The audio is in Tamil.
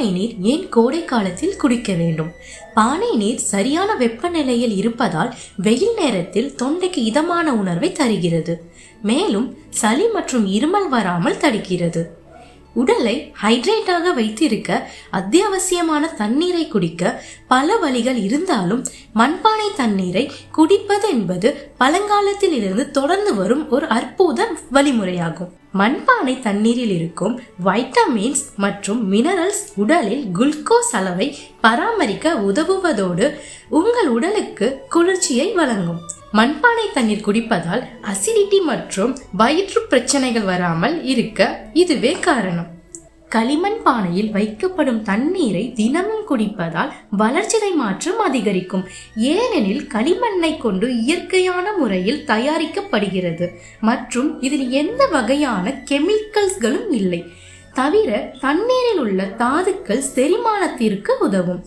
பானை நீர் ஏன் கோடை காலத்தில் குடிக்க வேண்டும்? பானை நீர் சரியான வெப்பநிலையில் இருப்பதால் வெயில் நேரத்தில் தொண்டைக்கு இதமான உணர்வை தருகிறது. மேலும் சளி மற்றும் இருமல் வராமல் தடுக்கிறது. உடலை ஹைட்ரேட்டாக வைத்திருக்க அத்தியாவசியமான தண்ணீரை குடிக்க பல வழிகள் இருந்தாலும் மண்பானை தண்ணீரை குடிப்பது என்பது பழங்காலத்தில் இருந்து தொடர்ந்து வரும் ஒரு அற்புத வழிமுறையாகும். மண்பானை தண்ணீரில் இருக்கும் வைட்டமின்ஸ் மற்றும் மினரல்ஸ் உடலில் குளுக்கோஸ் அளவை பராமரிக்க உதவுவதோடு உங்கள் உடலுக்கு குளிர்ச்சியை வழங்கும். மண்பானை தண்ணீர் குடிப்பதால் அசிடிட்டி மற்றும் வயிற்று பிரச்சனைகள் வராமல் இருக்க இதுவே காரணம். களிமண் பானையில் வைக்கப்படும் தண்ணீரை தினமும் குடிப்பதால் வளர்ச்சிதை மாற்றம் அதிகரிக்கும். ஏனெனில் களிமண்ணை கொண்டு இயற்கையான முறையில் தயாரிக்கப்படுகிறது. மற்றும் இதில் எந்த வகையான கெமிக்கல்ஸ்களும் இல்லை. தவிர தண்ணீரில் உள்ள தாதுக்கள் செரிமானத்திற்கு உதவும்.